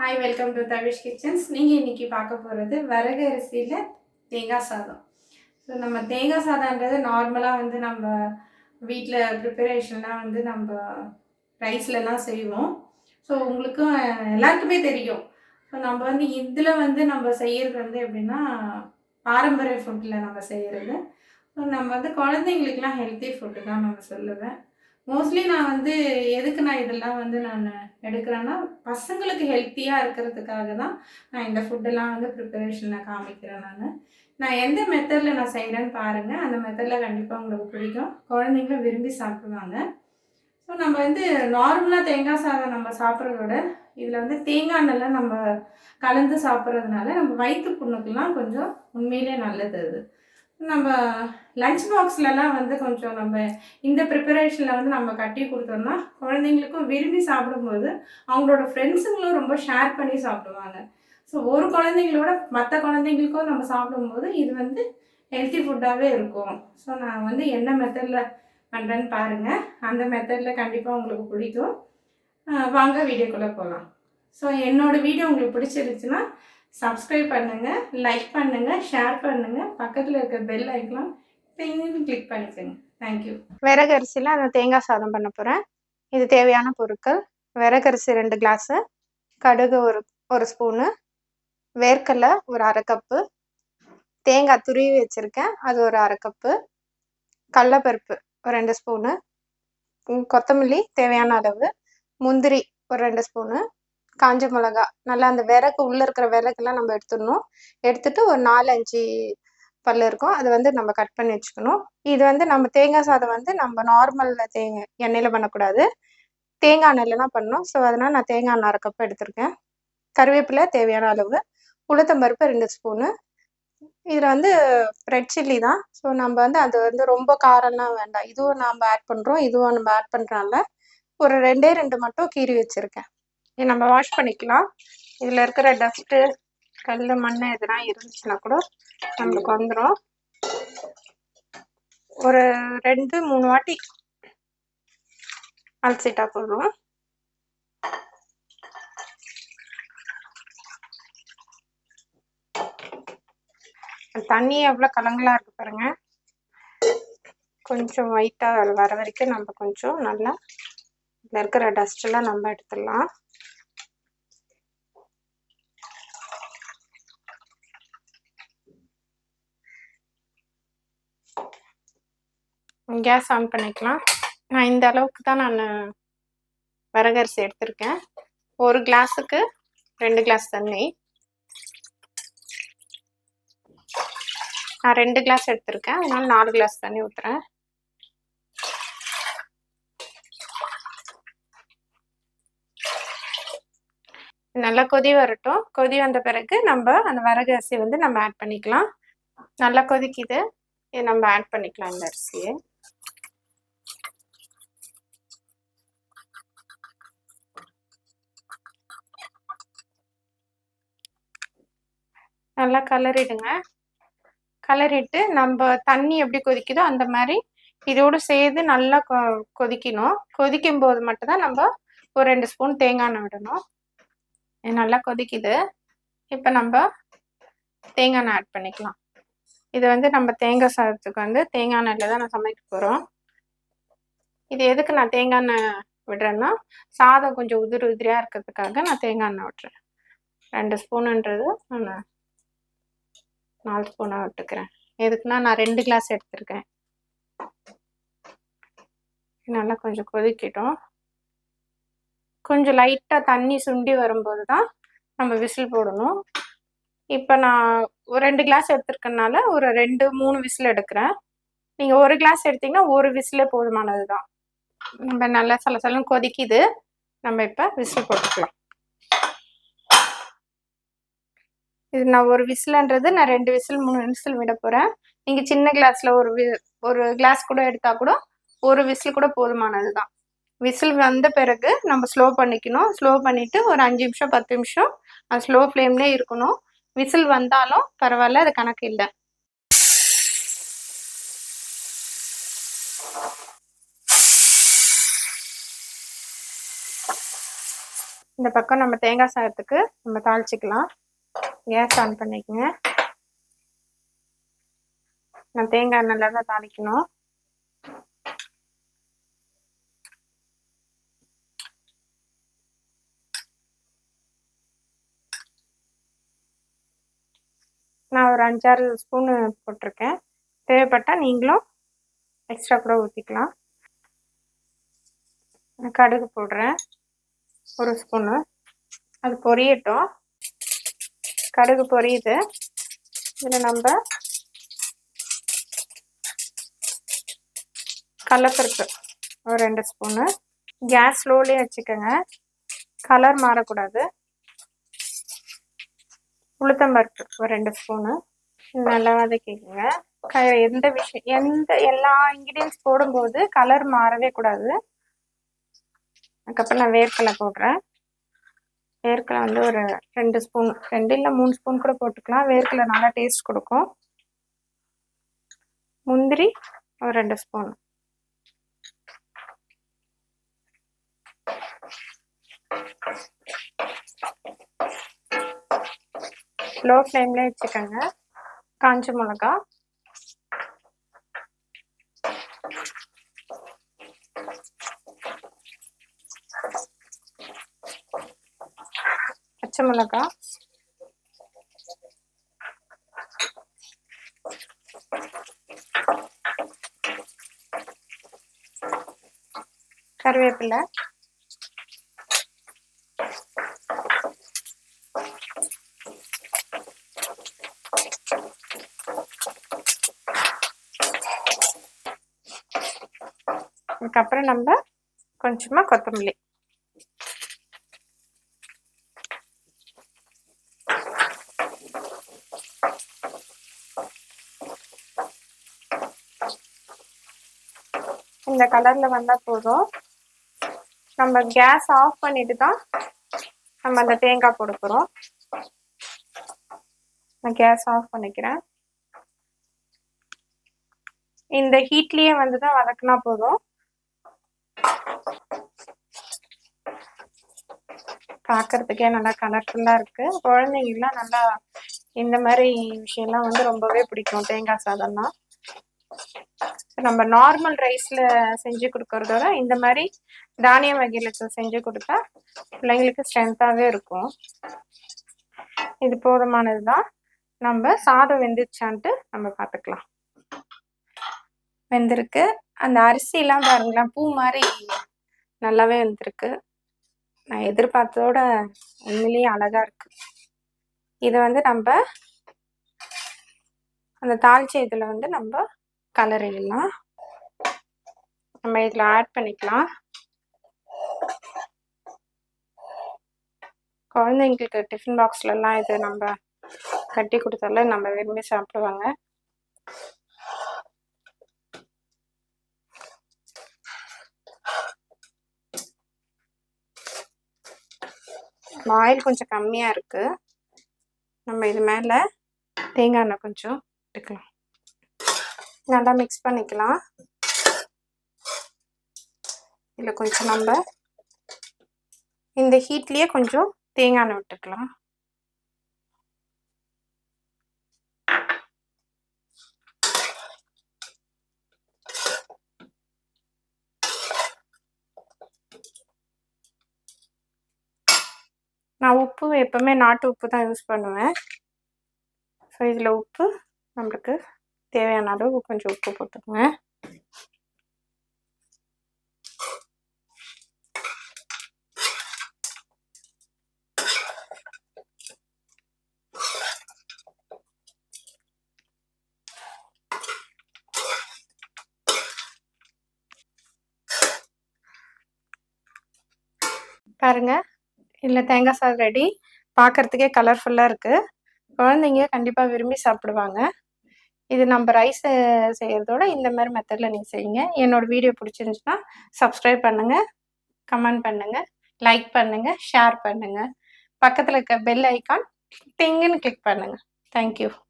Hi welcome to Tavish kitchens நீங்கள் இன்றைக்கி பார்க்க போகிறது வரகு அரிசியில் தேங்காய் சாதம். ஸோ நம்ம தேங்காய் சாதம்ன்றது நார்மலாக வந்து நம்ம வீட்டில் ப்ரிப்பரேஷன்லாம் வந்து நம்ம ரைஸ்லலாம் செய்வோம். ஸோ உங்களுக்கும் எல்லாருக்குமே தெரியும். ஸோ நம்ம வந்து இதில் வந்து நம்ம செய்கிறது வந்து எப்படின்னா பாரம்பரிய ஃபுட்டில் நம்ம செய்கிறது ஸோ நம்ம வந்து குழந்தைங்களுக்குலாம் ஹெல்த்தி ஃபுட்டு தான் நம்ம சொல்லுவேன். மோஸ்ட்லி நான் வந்து எதுக்கு நான் இதெல்லாம் வந்து நான் எடுக்கிறேன்னா பசங்களுக்கு ஹெல்த்தியாக இருக்கிறதுக்காக தான் நான் இந்த ஃபுட்டெல்லாம் வந்து ப்ரிப்பரேஷனில் காமிக்கிறேன் நான். நான் எந்த மெத்தடில் நான் செய்கிறேன்னு பாருங்கள் அந்த மெத்தடில் கண்டிப்பாக உங்களுக்கு பிடிக்கும். குழந்தைங்களும் விரும்பி சாப்பிடுவாங்க. ஸோ நம்ம வந்து நார்மலாக தேங்காய் சாதம் நம்ம சாப்பிட்றத விட இதில் வந்து தேங்காய் எண்ணெய்லாம் நம்ம கலந்து சாப்பிட்றதுனால நம்ம வயிற்று புண்ணுக்கெல்லாம் கொஞ்சம் உண்மையிலே நல்லது அது. நம்ம லஞ்ச் பாக்ஸ்லலாம் வந்து கொஞ்சம் நம்ம இந்த ப்ரிப்பரேஷனில் வந்து நம்ம கட்டி கொடுத்தோம்னா குழந்தைங்களுக்கும் விரும்பி சாப்பிடும்போது அவங்களோட ஃப்ரெண்ட்ஸுங்களும் ரொம்ப ஷேர் பண்ணி சாப்பிடுவாங்க. ஸோ ஒரு குழந்தைங்களோட மற்ற குழந்தைங்களுக்கும் நம்ம சாப்பிடும்போது இது வந்து ஹெல்த்தி ஃபுட்டாகவே இருக்கும். ஸோ நான் வந்து என்ன மெத்தடில் பண்ணுறேன்னு பாருங்கள் அந்த மெத்தடில் கண்டிப்பாக உங்களுக்கு பிடிக்கும். வாங்க வீடியோக்குள்ளே போகலாம் ஸோ என்னோடய வீடியோ உங்களுக்கு பிடிச்சிருச்சுன்னா சப்ஸ்கிரைப் பண்ணுங்கள் லைக் பண்ணுங்கள் ஷேர் பண்ணுங்கள் பக்கத்தில் இருக்க பெல் ஐக்கலாம் கிளிக் பண்ணிக்கோங்க. தேங்க்யூ விறகு அந்த தேங்காய் சாதம் பண்ண போகிறேன் இது தேவையான பொருட்கள். விறகரிசி ரெண்டு கிளாஸு கடுகு ஒரு ஒரு ஸ்பூனு வேர்க்கடலை ஒரு அரை கப்பு தேங்காய் துருவி வச்சுருக்கேன் அது ஒரு அரை கப்பு கடலப்பருப்பு ஒரு ரெண்டு ஸ்பூனு கொத்தமல்லி தேவையான அளவு முந்திரி ஒரு ரெண்டு ஸ்பூனு காஞ்ச மிளகா. நல்லா அந்த விறகு உள்ளே இருக்கிற விறகுலாம் நம்ம எடுத்துடணும். எடுத்துட்டு ஒரு நாலு அஞ்சு பல்லு இருக்கும். அதை வந்து நம்ம கட் பண்ணி வச்சுக்கணும். இது வந்து நம்ம தேங்காய் சாதம் வந்து நம்ம நார்மலில் தேங்காய் எண்ணெயில் பண்ணக்கூடாது. தேங்காய் எண்ணெயில் தான் பண்ணணும். ஸோ அதனால் நான் தேங்காய் எண்ணெய் அரை கப் எடுத்திருக்கேன். கருவேப்பிலை தேவையான அளவு. உளுத்தம்பருப்பு ரெண்டு ஸ்பூனு இதில் வந்து ரெட் சில்லி தான். ஸோ நம்ம வந்து அது வந்து ரொம்ப காரம்லாம் வேண்டாம். இதுவும் நம்ம ஆட் பண்ணுறோம் இதுவும் நம்ம ஆட் பண்ணுறனால ஒரு ரெண்டே ரெண்டு மட்டும் கீறி வச்சுருக்கேன். இது நம்ம வாஷ் பண்ணிக்கலாம். இதில் இருக்கிற டஸ்ட்டு கல் மண் எதுனா இருந்துச்சுன்னா கூட நம்மளுக்கு வந்துடும் ஒரு ரெண்டு மூணு வாட்டி அலசிட்டா போதும். தண்ணி எவ்வளோ கலங்கலா இருக்கு பாருங்க. கொஞ்சம் ஒயிட்டாக வர வரைக்கும் நம்ம கொஞ்சம் நல்லா இதில் இருக்கிற டஸ்ட் எல்லாம் நம்ம எடுத்துடலாம். கேஸ் ஆன் பண்ணிக்கலாம். நான் இந்த அளவுக்கு தான் நான் வரகரிசி எடுத்திருக்கேன். ஒரு கிளாஸுக்கு ரெண்டு கிளாஸ் தண்ணி. நான் ரெண்டு கிளாஸ் எடுத்திருக்கேன். அதனால நாலு கிளாஸ் தண்ணி ஊற்றுறேன் நல்லா கொதி வரட்டும். கொதி வந்த பிறகு நம்ம அந்த வரகு அரிசி வந்து நம்ம ஆட் பண்ணிக்கலாம். நல்லா கொதிக்குது. இது நம்ம ஆட் பண்ணிக்கலாம் இந்த அரிசியை. நல்லா கலரிடுங்க கலரிட்டு நம்ம தண்ணி எப்படி கொதிக்குதோ அந்த மாதிரி இதோடு சேர்த்து நல்லா கொ கொதிக்கணும். கொதிக்கும் போது மட்டும்தான் நம்ம ஒரு ரெண்டு ஸ்பூன் தேங்காய் எண்ணெய் விடணும். நல்லா கொதிக்குது. இப்போ நம்ம தேங்காய் எண்ணெய் ஆட் பண்ணிக்கலாம். இது வந்து நம்ம தேங்காய் சாதத்துக்கு வந்து தேங்காய் எண்ணெயில் தான் நான் சமைக்க போகிறோம் இது எதுக்கு நான் தேங்காய் எண்ணெய் விடுறேன்னா சாதம் கொஞ்சம் உதிரி உதிரியாக இருக்கிறதுக்காக நான் தேங்காய் எண்ணெய் விட்டுறேன். ரெண்டு ஸ்பூனுன்றது நான் நாலு ஸ்பூனாக விட்டுக்கிறேன். எதுக்குன்னா நான் ரெண்டு கிளாஸ் எடுத்திருக்கேன். நல்லா கொஞ்சம் கொதிக்கட்டும். கொஞ்சம் லைட்டாக தண்ணி சுண்டி வரும்போது தான் நம்ம விசில் போடணும். இப்போ நான் ஒரு ரெண்டு கிளாஸ் எடுத்துருக்கனால ஒரு ரெண்டு மூணு விசில் எடுக்கிறேன். நீங்கள் ஒரு கிளாஸ் எடுத்தீங்கன்னா ஒரு விசிலே போதுமானது தான் நம்ம நல்லா சலசலன்னு கொதிக்குது. நம்ம இப்போ விசில் போட்டுக்கலாம். இது நான் ஒரு விசில்ன்றது நான் ரெண்டு விசில் மூணு விசில் விட போகிறேன் நீங்கள் சின்ன கிளாஸில் ஒரு வி ஒரு கிளாஸ் கூட எடுத்தால் கூட ஒரு விசில் கூட போதுமானது தான் விசில் வந்த பிறகு நம்ம ஸ்லோ பண்ணிக்கணும். ஸ்லோ பண்ணிவிட்டு ஒரு அஞ்சு நிமிஷம் பத்து நிமிஷம் அது ஸ்லோ ஃப்ளேம்லேயே இருக்கணும். விசில் வந்தாலும் பரவாயில்ல அது கணக்கு இல்லை. இந்த பக்கம் நம்ம தேங்காய் சாதத்துக்கு நம்ம தாளிச்சிக்கலாம். கேஸ் ஆன் பண்ணிக்கோங்க. நான் தேங்காய் எண்ணெயில் தான் தாளிக்கணும். நான் ஒரு அஞ்சாறு ஸ்பூனு போட்டிருக்கேன். தேவைப்பட்டால் நீங்களும் எக்ஸ்ட்ரா கூட ஊற்றிக்கலாம் கடுகு போடுறேன். ஒரு ஸ்பூனு. அது பொரியட்டும். கடுகு பொரியுது. இதில் நம்ம கடலப்பருப்பு ஒரு ரெண்டு ஸ்பூனு. கேஸ் ஸ்லோலேயே வச்சுக்கோங்க. கலர் மாறக்கூடாது. உளுத்தம்பருப்பு ஒரு ரெண்டு ஸ்பூனு. நல்லா வதக்கிக்கோங்க. க எந்த விஷயம் எந்த எல்லா இன்க்ரீடியன்ஸ் போடும்போது கலர் மாறவே கூடாது. அதுக்கப்புறம் நான் வேர்க்கலை போடுறேன். வேர்க்கடலை வந்து ஒரு ரெண்டு ஸ்பூன் ரெண்டு இல்லை மூணு ஸ்பூன் கூட போட்டுக்கலாம். வேர்க்கடலை நல்லா டேஸ்ட் கொடுக்கும். முந்திரி ஒரு ரெண்டு ஸ்பூன். லோ ஃப்ளேம்லேயே வச்சுக்கோங்க. காஞ்ச மிளகா. பச்சை மிளகா கருவேப்பிலை அதுக்கப்புறம் நம்ம கொஞ்சமா கொத்தமல்லி இந்த கலரில் வந்தால் போதும். நம்ம கேஸ் ஆஃப் பண்ணிட்டு தான் நம்ம அந்த தேங்காய் போடுக்கிறோம் நான் கேஸ் ஆஃப் பண்ணிக்கிறேன். இந்த ஹீட்லேயே வந்து தான் வதக்குனா போதும். பார்க்கறதுக்கே நல்லா கலர்ஃபுல்லாக இருக்குது குழந்தைங்கலாம் நல்லா இந்த மாதிரி விஷயம்லாம் வந்து ரொம்பவே பிடிக்கும். தேங்காய் சாதம்லாம் நம்ம நார்மல் ரைஸ்ல செஞ்சு கொடுக்கறதோட இந்த மாதிரி தானிய வகைகளுக்கு செஞ்சு கொடுத்தா பிள்ளைங்களுக்கு ஸ்ட்ரென்த்தாகவே இருக்கும். இது போதுமானது தான் நம்ம சாதம் வெந்துச்சான்ட்டு நம்ம பார்த்துக்கலாம். வெந்திருக்கு. அந்த அரிசிலாம் பாருங்களேன் பூ மாதிரி நல்லாவே வெந்திருக்கு. நான் எதிர்பார்த்ததோட உண்மையிலேயே அழகா இருக்கு. இதை வந்து நம்ம அந்த தாழ்ச்சி இதில் வந்து நம்ம கலர் கலரிடலாம். நம்ம இதில் ஆட் பண்ணிக்கலாம். குழந்தைங்களுக்கு டிஃபன் பாக்ஸ்லலாம் இது நம்ம கட்டி கொடுத்தால நம்ம விரும்பி சாப்பிடுவாங்க. ஆயில் கொஞ்சம் கம்மியாக இருக்குது நம்ம இது மேலே தேங்காய் எண்ணெய் கொஞ்சம் எடுக்கலாம். நல்லா மிக்ஸ் பண்ணிக்கலாம். இதில் கொஞ்சம் நம்ம இந்த ஹீட்லேயே கொஞ்சம் தேங்காய் விட்டுக்கலாம். நான் உப்பு எப்பவுமே நாட்டு உப்பு தான் யூஸ் பண்ணுவேன். ஸோ இதில் உப்பு நம்மளுக்கு தேவையான அளவு கொஞ்சம் உப்பு போட்டுக்கோங்க. பாருங்க இல்லை தேங்காய் சாதம் ரெடி பார்க்கறதுக்கே கலர்ஃபுல்லாக இருக்குது குழந்தைங்க கண்டிப்பாக விரும்பி சாப்பிடுவாங்க. இது நம்ம ரைஸ் செய்கிறதோட இந்த மாதிரி மெத்தடில் நீங்கள் செய்யுங்க. என்னோடய வீடியோ பிடிச்சிருந்துச்சுன்னா சப்ஸ்கிரைப் பண்ணுங்கள் கமெண்ட் பண்ணுங்கள் லைக் பண்ணுங்கள் ஷேர் பண்ணுங்கள் பக்கத்தில் இருக்க பெல் ஐக்கான் டிங்குன்னு கிளிக் பண்ணுங்கள் தேங்க்யூ